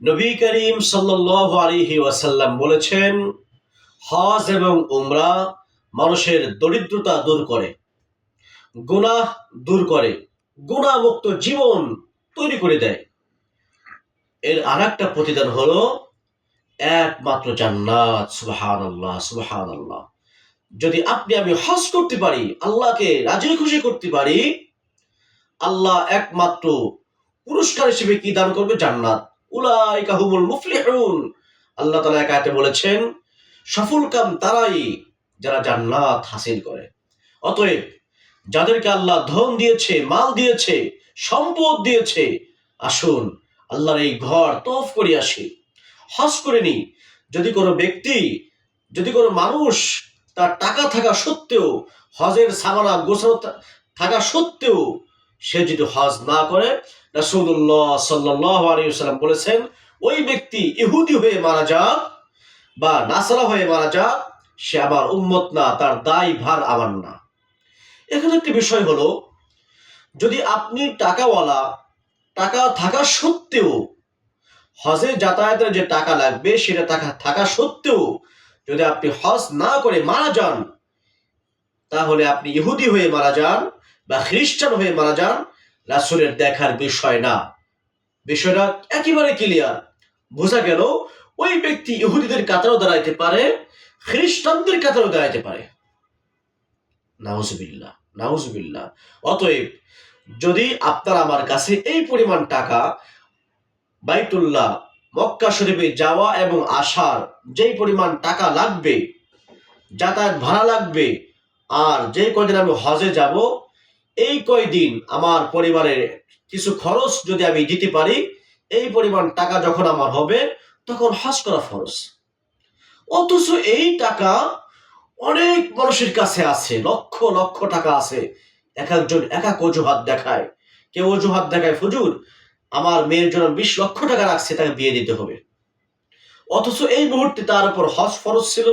নবী করিম সাল্লাহ আলিহি ওয়াসাল্লাম বলেছেন, হজ এবং উমরা মানুষের দরিদ্রতা দূর করে, গুনাহ দূর করে গুণামুক্ত জীবন তৈরি করে দেয়। এর আর একটা প্রতিদান হলো একমাত্র জান্নাত সুবাহান আল্লাহ সুবাহান আল্লাহ যদি আপনি আমি হজ করতে পারি, আল্লাহকে রাজি খুশি করতে পারি, আল্লাহ একমাত্র পুরস্কার হিসেবে কি দান করবে? জান্নাত। উলাইকা মুফলিহুন। আল্লাহ তাআলা একাতে বলেছেন, সফল কাম তারাই যারা জান্নাত হাসিল করে। অতএব যাদেরকে আল্লাহ ধন দিয়েছে, মাল দিয়েছে, সম্পদ দিয়েছে, আসুন আল্লাহর এই ঘর তফ করে আসি। হজ করে নি যদি কোনো ব্যক্তি, যদি কোনো মানুষ তার টাকা থাকা সত্ত্বেও, হজের সামানা থাকা সত্ত্বেও সে যদি হজ না করে রাসূলুল্লাহ সাল্লাল্লাহু আলাইহি ওয়াসাল্লাম বলেছেন, ওই ব্যক্তি ইহুদি হয়ে মারা যাক বা নাসারা হয়ে মারা যাক, সে আমার উম্মত না, তার দায় ভার আমার না। এখানে একটি বিষয় হলো, যদি আপনি টাকাওয়ালা, টাকা থাকা সত্ত্বেও হজে যাতায়াতের যে টাকা লাগবে, সেটা টাকা থাকা সত্ত্বেও যদি আপনি হজ না করে মারা যান, তাহলে আপনি ইহুদি হয়ে মারা যান বা খ্রিস্টান হয়ে মারা যান রাসূলের দেখার বিষয় না। বিষয়টা একেবারে ক্লিয়ার বোঝা গেল, ওই ব্যক্তি ইহুদিদের কাতারও দাঁড়াইতে পারে, খ্রিস্টানদের কাতারও দাঁড়াইতে পারে। নাউজুবিল্লাহ নাউজুবিল্লাহ। অতএব, যদি আপনার আমার কাছে এই পরিমাণ টাকা, বাইতুল্লাহ, মক্কা শরীফে যাওয়া এবং আসার যেই পরিমাণ টাকা লাগবে, যাতায়াত ভাড়া লাগবে, আর যে কদিন আমি হজে যাব এই কয়দিন আমার পরিবারের কিছু খরচ যদি আমি দিতে পারি, এই পরিমাণ টাকা যখন আমার হবে, তখন হজ করা ফরজ। অথচ এই টাকা অনেক মানুষের কাছে আছে, লক্ষ লক্ষ টাকা আছে। এক একজন এক এক অজুহাত দেখায়। কেউ অজুহাত দেখায় ফুজুর আমার মেয়ের জন্য বিশ লক্ষ টাকা রাখছে, তাকে বিয়ে দিতে হবে। অথচ এই মুহূর্তে তার উপর হজ ফরজ ছিল।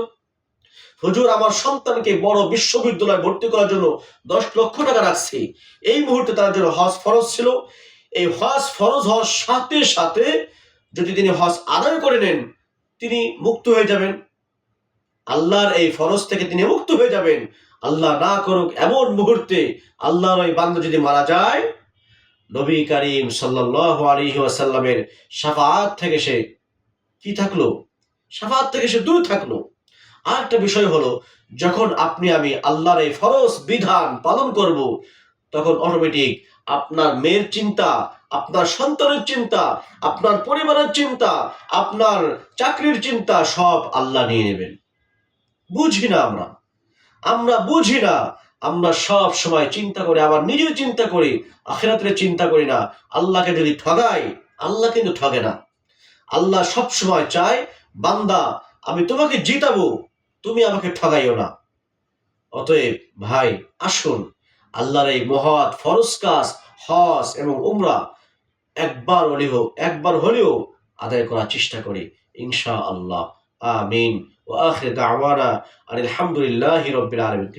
হুজুর, আমার সন্তানকে বড় বিশ্ববিদ্যালয়ে ভর্তি করার জন্য দশ লক্ষ টাকা রাখছি। এই মুহূর্তে তার জন্য হজ ফরজ ছিল। এই হজ ফরজ হওয়ার সাথে সাথে যদি তিনি হজ আদায় করে নেন, তিনি মুক্ত হয়ে যাবেন। আল্লাহর এই ফরজ থেকে তিনি মুক্ত হয়ে যাবেন। আল্লাহ না করুক এমন মুহূর্তে আল্লাহর ওই বান্ধব যদি মারা যায়, নবী করিম সাল্লাহ আলী ওয়াসাল্লামের সাফাত থেকে সে কি থাকল? সাফাত থেকে সে দূর থাকল। আর একটা বিষয় হলো, যখন আপনি আমি আল্লাহর এই ফরজ বিধান পালন করব, তখন অটোমেটিক আপনার মেয়ের চিন্তা, আপনার সন্তানের চিন্তা, আপনার পরিবারের চিন্তা, আপনার চাকরির চিন্তা সব আল্লাহ নিয়ে নেবেন। বুঝি না আমরা? আমরা বুঝি না, আমরা সব সময় চিন্তা করি, আবার নিজেও চিন্তা করি, আখেরাতের চিন্তা করি না। আল্লাহকে যদি ঠগাই, আল্লাহ কিন্তু ঠগে না। আল্লাহ সব সময় চায়, বান্দা, আমি তোমাকে জিতাবো তুমি আমাকে ঠগাইও না। অতএব ভাই, আসুন, আল্লাহর এই মহৎ ফরজ কাজ, হজ এবং উমরা একবার হলেও একবার হলেও আদায় করার চেষ্টা করি ইনশা আল্লাহ আমিন। ও আখরে দাওয়ানা আলহামদুলিল্লাহি রাব্বিল আলামিন।